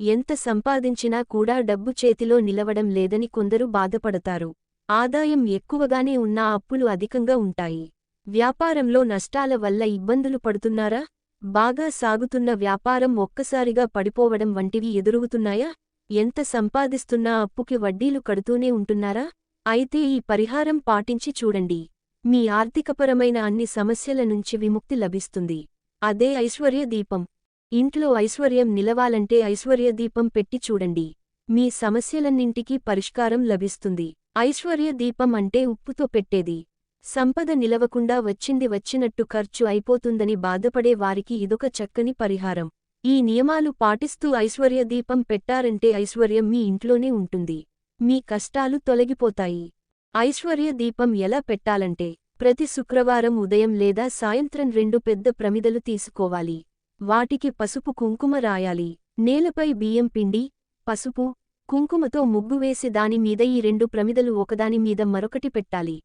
ఎంత సంపాదించినా కూడా డబ్బు చేతిలో నిలవడం లేదని కొందరు బాధపడతారు. ఆదాయం ఎక్కువగానే ఉన్నా అప్పులు అధికంగా ఉంటాయి. వ్యాపారంలో నష్టాల వల్ల ఇబ్బందులు పడుతున్నారా? బాగా సాగుతున్న వ్యాపారం ఒక్కసారిగా పడిపోవడం వంటివి ఎదురుగుతున్నాయా ఎంత సంపాదిస్తున్నా అప్పుకి వడ్డీలు కడుతూనే ఉంటున్నారా? అయితే ఈ పరిహారం పాటించి చూడండి. మీ ఆర్థికపరమైన అన్ని సమస్యల నుంచి విముక్తి లభిస్తుంది. అదే ఐశ్వర్య దీపం. ఇంట్లో ఐశ్వర్యం నిలవాలంటే ఐశ్వర్యదీపం పెట్టి చూడండి. మీ సమస్యలన్నింటికీ పరిష్కారం లభిస్తుంది. ఐశ్వర్య దీపం అంటే ఉప్పుతో పెట్టేది. సంపద నిలవకుండా వచ్చింది వచ్చినట్టు ఖర్చు అయిపోతుందని బాధపడే వారికి ఇదొక చక్కని పరిహారం. ఈ నియమాలు పాటిస్తూ ఐశ్వర్య దీపం పెట్టారంటే ఐశ్వర్యం మీ ఇంట్లోనే ఉంటుంది. మీ కష్టాలు తొలగిపోతాయి. ఐశ్వర్య దీపం ఎలా పెట్టాలంటే ప్రతి శుక్రవారం ఉదయం లేదా సాయంత్రం రెండు పెద్ద ప్రమిదలు తీసుకోవాలి. వాటికి పసుపు కుంకుమ రాయాలి. నేలపై బియ్యం పిండి పసుపు కుంకుమతో ముగ్గు వేసి దానిమీద ఈ రెండు ప్రమిదలు ఒకదానిమీద మరొకటి పెట్టాలి.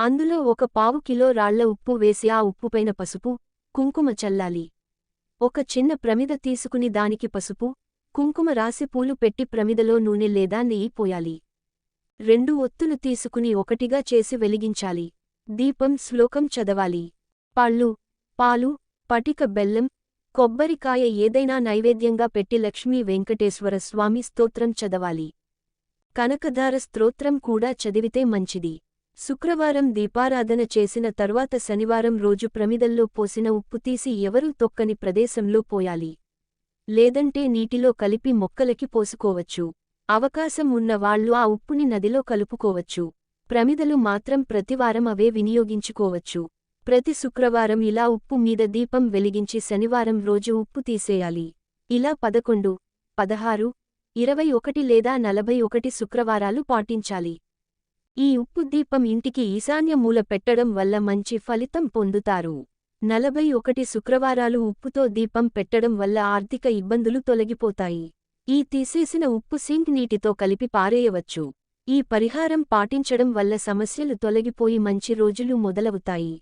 అందులో ఒక పావు కిలో రాళ్ళ ఉప్పు వేసి ఆ ఉప్పుపైన పసుపు కుంకుమ చల్లాలి. ఒక చిన్న ప్రమిద తీసుకుని దానికి పసుపు కుంకుమ రాసి పూలు పెట్టి ప్రమిదలో నూనె లేదా నెయ్యి పోయాలి. రెండు ఒత్తులు తీసుకుని ఒకటిగా చేసి వెలిగించాలి. దీపం శ్లోకం చదవాలి. పళ్ళు పాలు పటిక బెల్లం కొబ్బరికాయ ఏదైనా నైవేద్యంగా పెట్టి లక్ష్మీ వెంకటేశ్వర స్వామి స్తోత్రం చదవాలి. కనకధార స్తోత్రం కూడా చదివితే మంచిది. శుక్రవారం దీపారాధన చేసిన తరువాత శనివారం రోజు ప్రమిదల్లో పోసిన ఉప్పు తీసి ఎవరూ తొక్కని ప్రదేశంలో పోయాలి. లేదంటే నీటిలో కలిపి మొక్కలకి పోసుకోవచ్చు. అవకాశం ఉన్న వాళ్ళు ఆ ఉప్పుని నదిలో కలుపుకోవచ్చు. ప్రమిదలు మాత్రం ప్రతివారం అవే వినియోగించుకోవచ్చు. ప్రతి శుక్రవారం ఇలా ఉప్పు మీద దీపం వెలిగించి శనివారం రోజు ఉప్పు తీసేయాలి. ఇలా పదకొండు పదహారు ఇరవై ఒకటి లేదా నలభై ఒకటి శుక్రవారాలు పాటించాలి. ఈ ఉప్పు దీపం ఇంటికి ఈశాన్య మూల పెట్టడం వల్ల మంచి ఫలితం పొందుతారు. నలభై ఒకటి శుక్రవారాలు ఉప్పుతో దీపం పెట్టడం వల్ల ఆర్థిక ఇబ్బందులు తొలగిపోతాయి. ఈ తీసేసిన ఉప్పు సింక్ నీటితో కలిపి పారేయవచ్చు. ఈ పరిహారం పాటించడం వల్ల సమస్యలు తొలగిపోయి మంచి రోజులు మొదలవుతాయి.